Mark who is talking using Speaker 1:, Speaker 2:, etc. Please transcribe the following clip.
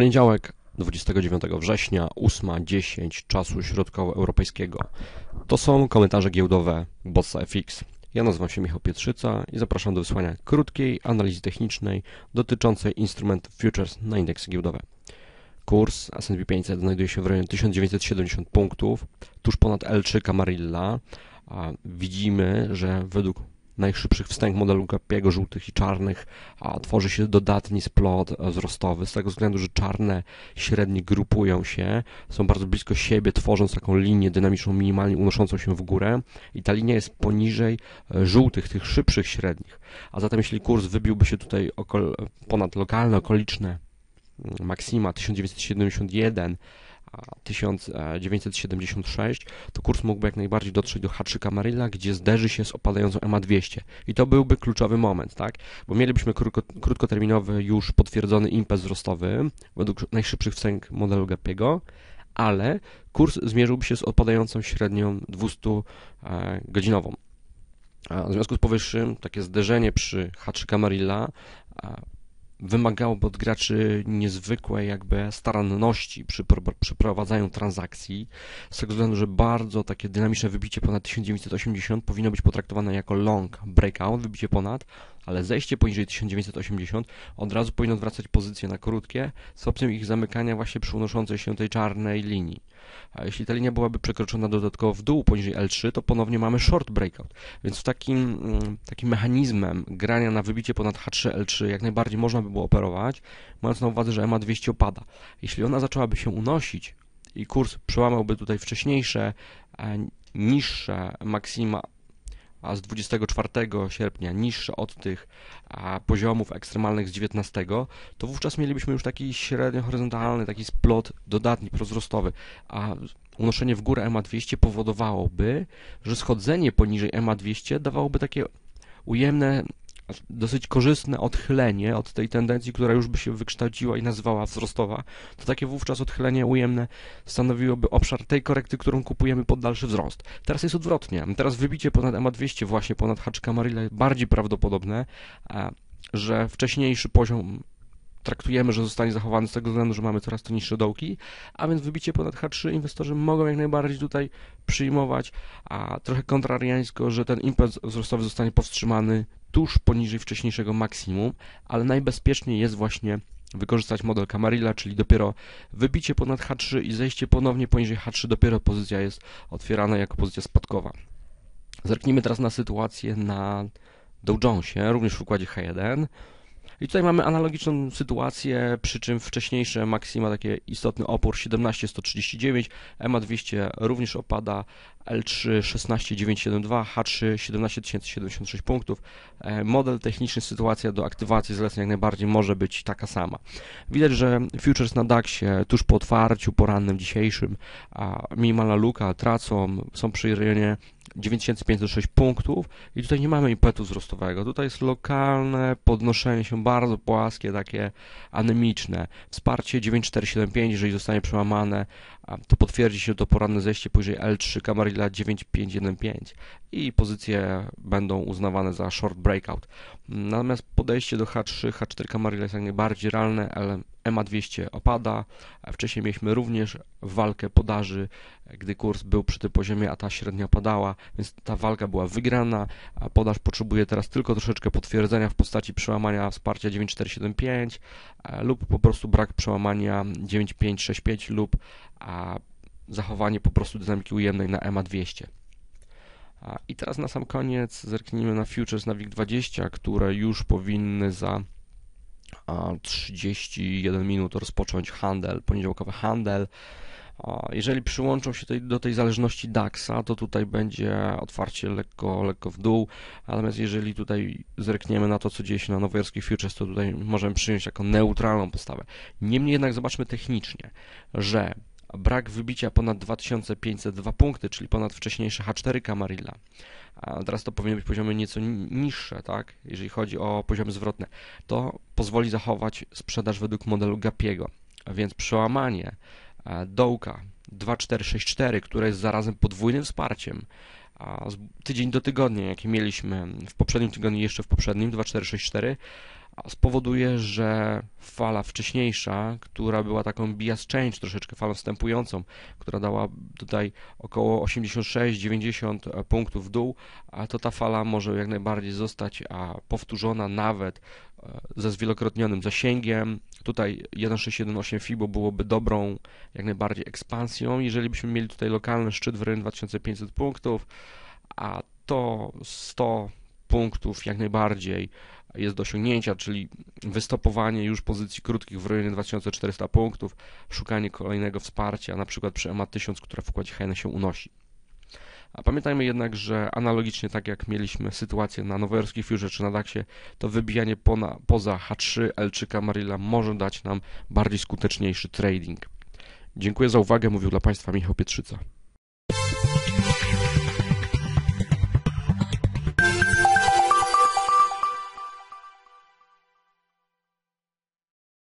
Speaker 1: Poniedziałek 29 września 8.10 czasu środkowoeuropejskiego. To są komentarze giełdowe Bossa FX. Ja nazywam się Michał Pietrzyca i zapraszam do wysłania krótkiej analizy technicznej dotyczącej instrumentów futures na indeksy giełdowe. Kurs S&P 500 znajduje się w rejonie 1970 punktów, tuż ponad L3 Camarilla. Widzimy, że według najszybszych wstęg modelu Gappiego, żółtych i czarnych, a tworzy się dodatni splot wzrostowy, z tego względu, że czarne średnie grupują się, są bardzo blisko siebie, tworząc taką linię dynamiczną, minimalnie unoszącą się w górę i ta linia jest poniżej e, żółtych, tych szybszych średnich. A zatem jeśli kurs wybiłby się tutaj ponad lokalne, okoliczne mm, maksima 1971, 1976, to kurs mógłby jak najbardziej dotrzeć do H3 Camarilla, gdzie zderzy się z opadającą EMA200. I to byłby kluczowy moment, tak? Bo mielibyśmy krótko, krótkoterminowy już potwierdzony impuls wzrostowy według najszybszych wstęg modelu Gappiego, ale kurs zmierzyłby się z opadającą średnią 200-godzinową. E, w związku z powyższym takie zderzenie przy H3 Camarilla wymagałoby od graczy niezwykłej jakby staranności przy przeprowadzaniu transakcji, z tego względu, że bardzo takie dynamiczne wybicie ponad 1980 powinno być potraktowane jako long breakout, wybicie ponad, ale zejście poniżej 1980 od razu powinno odwracać pozycje na krótkie z opcją ich zamykania właśnie przy unoszącej się tej czarnej linii. A jeśli ta linia byłaby przekroczona dodatkowo w dół poniżej L3, to ponownie mamy short breakout. Więc takim, mm, takim mechanizmem grania na wybicie ponad H3, L3 jak najbardziej można by było operować, mając na uwadze, że EMA 200 opada. Jeśli ona zaczęłaby się unosić i kurs przełamałby tutaj wcześniejsze, e, niższe maksima a z 24 sierpnia niższe od tych poziomów ekstremalnych z 19, to wówczas mielibyśmy już taki średnio horyzontalny, taki splot dodatni, prozrostowy, a unoszenie w górę EMA 200 powodowałoby, że schodzenie poniżej EMA 200 dawałoby takie ujemne dosyć korzystne odchylenie od tej tendencji, która już by się wykształciła i nazywała wzrostowa, to takie wówczas odchylenie ujemne stanowiłoby obszar tej korekty, którą kupujemy pod dalszy wzrost. Teraz jest odwrotnie. Teraz wybicie ponad EMA 200 właśnie ponad Hatch Camarilla jest bardziej prawdopodobne, że wcześniejszy poziom traktujemy, że zostanie zachowany z tego względu, że mamy coraz to niższe dołki, a więc wybicie ponad H3 inwestorzy mogą jak najbardziej tutaj przyjmować, a trochę kontrariańsko, że ten impuls wzrostowy zostanie powstrzymany tuż poniżej wcześniejszego maksimum, ale najbezpieczniej jest właśnie wykorzystać model Camarilla, czyli dopiero wybicie ponad H3 i zejście ponownie poniżej H3, dopiero pozycja jest otwierana jako pozycja spadkowa. Zerknijmy teraz na sytuację na Dow Jonesie, również w układzie H1. I tutaj mamy analogiczną sytuację, przy czym wcześniejsze maksima, takie istotny opór 17139, EMA 200 również opada, L3 16972, H3 17076 punktów. E, model techniczny, sytuacja do aktywacji zleceń jak najbardziej może być taka sama. Widać, że futures na DAXie tuż po otwarciu porannym dzisiejszym, a minimalna luka tracą, są przy rejonie 9506 punktów i tutaj nie mamy impetu wzrostowego. Tutaj jest lokalne podnoszenie się bardzo płaskie, takie anemiczne. Wsparcie 9475, jeżeli zostanie przełamane, to potwierdzi się to poranne zejście poniżej L3 Camarilla 9515 i pozycje będą uznawane za short breakout. Natomiast podejście do H3, H4 Camarilla jest jak najbardziej realne, ale EMA 200 opada. Wcześniej mieliśmy również walkę podaży, gdy kurs był przy tym poziomie, a ta średnia padała, więc ta walka była wygrana. A podaż potrzebuje teraz tylko troszeczkę potwierdzenia w postaci przełamania wsparcia 9475 e, lub po prostu brak przełamania 9565 lub zachowanie po prostu dynamiki ujemnej na EMA 200. I teraz na sam koniec zerknijmy na futures na WIG20, które już powinny za 31 minut rozpocząć handel, poniedziałkowy handel. Jeżeli przyłączą się do tej zależności DAX-a, to tutaj będzie otwarcie lekko, lekko w dół, natomiast jeżeli tutaj zerkniemy na to, co dzieje się na nowojorskich futures, to tutaj możemy przyjąć jako neutralną postawę. Niemniej jednak zobaczmy technicznie, że brak wybicia ponad 2502 punkty, czyli ponad wcześniejsze H4 Camarilla. A teraz to powinny być poziomy nieco niższe, tak? Jeżeli chodzi o poziomy zwrotne. To pozwoli zachować sprzedaż według modelu Gapiego. Więc przełamanie e, dołka 2464, które jest zarazem podwójnym wsparciem a tydzień do tygodnia, jaki mieliśmy w poprzednim tygodniu, jeszcze w poprzednim, 2464, a spowoduje, że fala wcześniejsza, która była taką bias change, troszeczkę falą wstępującą, która dała tutaj około 86-90 punktów w dół, a to ta fala może jak najbardziej zostać powtórzona nawet e, ze zwielokrotnionym zasięgiem. Tutaj 1618 FIBO byłoby dobrą jak najbardziej ekspansją, jeżeli byśmy mieli tutaj lokalny szczyt w rejonie 2500 punktów, a to 100 punktów jak najbardziej jest do osiągnięcia, czyli wystopowanie już pozycji krótkich w rejonie 2400 punktów, szukanie kolejnego wsparcia, na przykład przy EMA 1000, która w układzie Heine się unosi. A pamiętajmy jednak, że analogicznie tak jak mieliśmy sytuację na nowojorskich Future czy na DAXie, to wybijanie pona, poza H3, L3 Camarilla może dać nam bardziej skuteczniejszy trading. Dziękuję za uwagę, mówił dla Państwa Michał Pietrzyca.